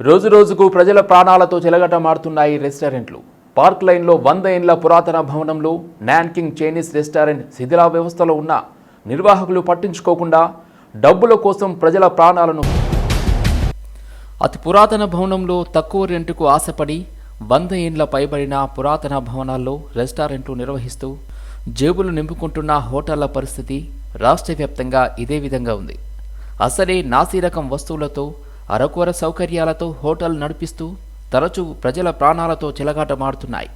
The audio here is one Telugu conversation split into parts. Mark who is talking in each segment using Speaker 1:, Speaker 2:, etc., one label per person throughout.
Speaker 1: రోజు రోజుకు ప్రజల ప్రాణాలతో చెలగటమాడుతున్నాయి రెస్టారెంట్లు. పార్క్ లైన్లో వంద ఏండ్ల పురాతన భవనంలో నాన్కింగ్ చైనీస్ రెస్టారెంట్ శిథిలా వ్యవస్థలో ఉన్న నిర్వాహకులు పట్టించుకోకుండా డబ్బుల కోసం ప్రజల ప్రాణాలను అతి పురాతన భవనంలో తక్కువ రెంటుకు ఆశపడి వంద ఏండ్ల పైబడిన పురాతన భవనాల్లో రెస్టారెంట్లు నిర్వహిస్తూ జేబులు నింపుకుంటున్న హోటళ్ళ పరిస్థితి రాష్ట్ర వ్యాప్తంగా ఇదే విధంగా ఉంది. అసలే నాసిరకం వస్తువులతో అరకొర సౌకర్యాలతో హోటల్ నడిపిస్తూ తరచూ ప్రజల ప్రాణాలతో చెలగాటమాడుతున్నాయి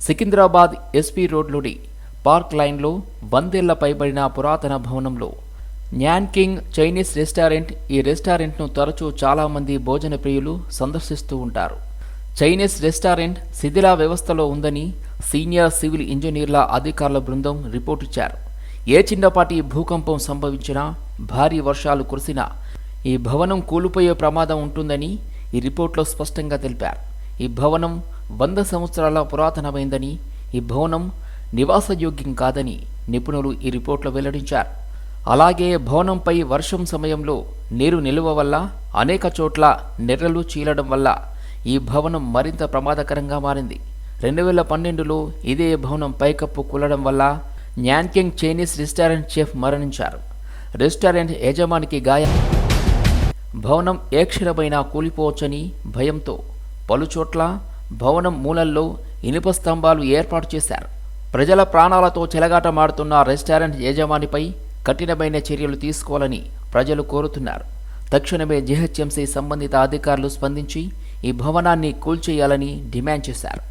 Speaker 1: సికింద్రాబాద్ ఎస్పీ రోడ్లోని పార్క్ లైన్లో వందేళ్ళ పైబడిన పురాతన భవనంలో న్యాన్ కింగ్ చైనీస్ రెస్టారెంట్ ఈ రెస్టారెంట్ను తరచూ చాలామంది భోజన ప్రియులు సందర్శిస్తూ ఉంటారు. చైనీస్ రెస్టారెంట్ శిథిలా వ్యవస్థలో ఉందని సీనియర్ సివిల్ ఇంజనీర్ల అధికారుల బృందం రిపోర్ట్ ఇచ్చారు. ఏ చిన్నపాటి భూకంపం సంభవించినా భారీ వర్షాలు కురిసినా ఈ భవనం కూలిపోయే ప్రమాదం ఉంటుందని ఈ రిపోర్ట్లో స్పష్టంగా తెలిపారు. ఈ భవనం వంద సంవత్సరాల పురాతనమైందని ఈ భవనం నివాసయోగ్యం కాదని నిపుణులు ఈ రిపోర్ట్లో వెల్లడించారు. అలాగే భవనంపై వర్షం సమయంలో నీరు నిలువ వల్ల అనేక చోట్ల నెర్రలు చీలడం వల్ల ఈ భవనం మరింత ప్రమాదకరంగా మారింది. రెండు వేల పన్నెండులో ఇదే భవనం పైకప్పు కూలడం వల్ల న్యాన్కింగ్ చైనీస్ రెస్టారెంట్ చెఫ్ మరణించారు. రెస్టారెంట్ యజమానికి గాయం భవనం ఏ క్షణమైనా కూలిపోవచ్చని భయంతో పలుచోట్ల భవనం మూలల్లో ఇనుప స్తంభాలు ఏర్పాటు చేశారు. ప్రజల ప్రాణాలతో చెలగాటమాడుతున్న రెస్టారెంట్ యజమానిపై కఠినమైన చర్యలు తీసుకోవాలని ప్రజలు కోరుతున్నారు. తక్షణమే జీహెచ్ఎంసీ సంబంధిత అధికారులు స్పందించి ఈ భవనాన్ని కూల్చేయాలని డిమాండ్ చేశారు.